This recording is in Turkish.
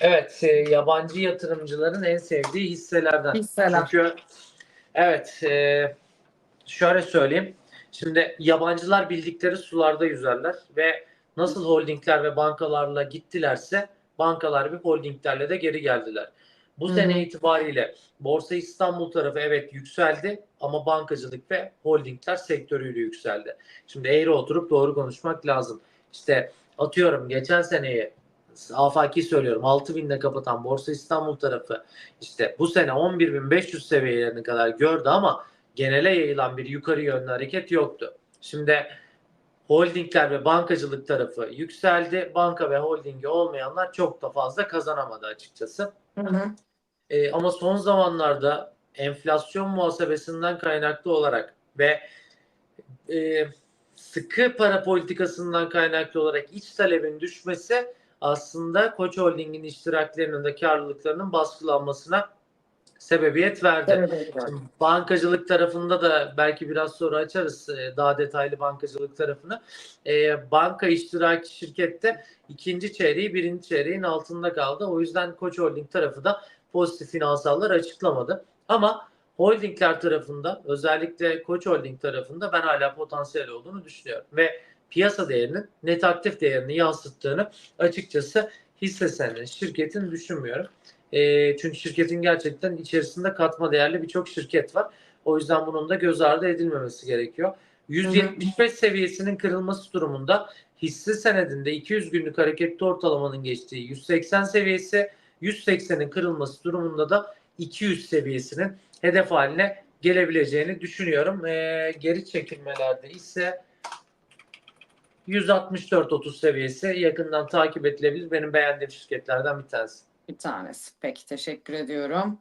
Evet, e, yabancı yatırımcıların en sevdiği hisselerden. Hisseler. Çünkü evet, e, şöyle söyleyeyim. Şimdi yabancılar bildikleri sularda yüzerler ve nasıl holdingler ve bankalarla gittilerse bankalar ve holdinglerle de geri geldiler. Bu hı. sene itibariyle Borsa İstanbul tarafı evet yükseldi ama bankacılık ve holdingler sektörüyle yükseldi. Şimdi eğri oturup doğru konuşmak lazım. İşte atıyorum geçen seneyi afaki söylüyorum 6000'de kapatan Borsa İstanbul tarafı işte bu sene 11.500 seviyelerini kadar gördü ama genele yayılan bir yukarı yönlü hareket yoktu. Şimdi holdingler ve bankacılık tarafı yükseldi. Banka ve holdingi olmayanlar çok da fazla kazanamadı açıkçası. Hı hı. Ee, ama son zamanlarda enflasyon muhasebesinden kaynaklı olarak ve e, sıkı para politikasından kaynaklı olarak iç talebin düşmesi aslında Koç Holding'in iştiraklerinin de karlılıklarının baskılanmasına sebebiyet verdi. Evet, evet. Bankacılık tarafında da belki biraz sonra açarız e, daha detaylı bankacılık tarafını. E, banka iştiraki şirkette ikinci çeyreği birinci çeyreğin altında kaldı. O yüzden Koç Holding tarafı da pozitif finansallar açıklamadı. Ama holdingler tarafında özellikle Koç Holding tarafında ben hala potansiyel olduğunu düşünüyorum. Ve piyasa değerinin net aktif değerini yansıttığını açıkçası hisse senedi şirketin düşünmüyorum. E, çünkü şirketin gerçekten içerisinde katma değerli birçok şirket var. O yüzden bunun da göz ardı edilmemesi gerekiyor. 175 seviyesinin kırılması durumunda hisse senedinde 200 günlük hareketli ortalamanın geçtiği 180 seviyesi 180'in kırılması durumunda da 200 seviyesinin hedef haline gelebileceğini düşünüyorum. Ee, geri çekilmelerde ise 164.30 seviyesi yakından takip edilebilir. Benim beğendiğim şirketlerden bir tanesi. Bir tanesi. Peki teşekkür ediyorum.